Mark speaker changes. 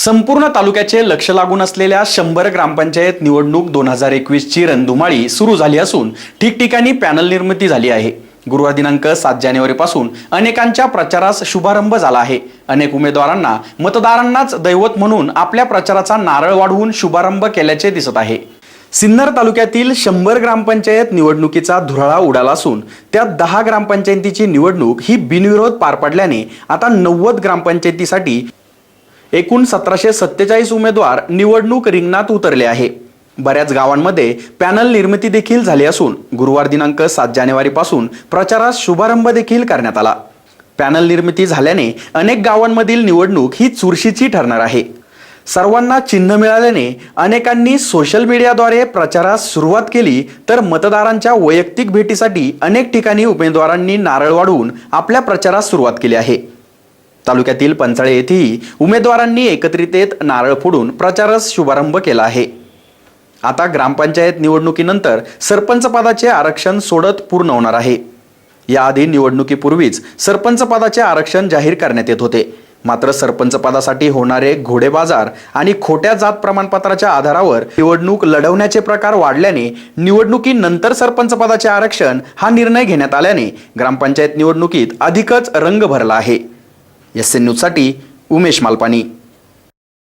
Speaker 1: संपूर्ण तालुक्याचे लक्ष लागून असलेल्या शंभर ग्रामपंचायत निवडणूक दोन हजार एकवीसची रणधुमाळी सुरू झाली असून ठिकठिकाणी पॅनल निर्मिती झाली आहे. गुरुवार दिनांक सात जानेवारीपासून अनेकांच्या प्रचारास शुभारंभ झाला आहे. अनेक उमेदवारांना मतदारांनाच दैवत म्हणून आपल्या प्रचाराचा नारळ वाढवून शुभारंभ केल्याचे दिसत आहे. सिन्नर तालुक्यातील शंभर ग्रामपंचायत निवडणुकीचा धुराळा उडाला असून त्यात दहा ग्रामपंचायतीची निवडणूक ही बिनविरोध पार पडल्याने आता नव्वद ग्रामपंचायतीसाठी एकूण सतराशे सत्तेचाळीस उमेदवार निवडणूक रिंगणात उतरले आहे. बऱ्याच गावांमध्ये पॅनल निर्मिती देखील झाली असून गुरुवार दिनांक सात जानेवारीपासून प्रचारास शुभारंभ देखील करण्यात आला. पॅनल निर्मिती झाल्याने अनेक गावांमधील निवडणूक ही चुरशीची ठरणार आहे. सर्वांना चिन्ह मिळाल्याने अनेकांनी सोशल मीडियाद्वारे प्रचारास सुरुवात केली तर मतदारांच्या वैयक्तिक भेटीसाठी अनेक ठिकाणी उमेदवारांनी नारळ वाढवून आपल्या प्रचारास सुरुवात केली आहे. तालुक्यातील पंचाळे येथेही उमेदवारांनी एकत्रित येत नारळ फोडून प्रचारास शुभारंभ केला आहे. आता ग्रामपंचायत निवडणुकीनंतर सरपंचपदाचे आरक्षण सोडत पूर्ण होणार आहे. याआधी निवडणुकीपूर्वीच सरपंचपदाचे आरक्षण जाहीर करण्यात येत होते. मात्र सरपंचपदासाठी होणारे घोडेबाजार आणि खोट्या जात प्रमाणपत्राच्या आधारावर निवडणूक लढवण्याचे प्रकार वाढल्याने निवडणुकीनंतर सरपंचपदाचे आरक्षण हा निर्णय घेण्यात आल्याने ग्रामपंचायत निवडणुकीत अधिकच रंग भरला आहे. एस एन न्यूजसाठी उमेश मालपानी.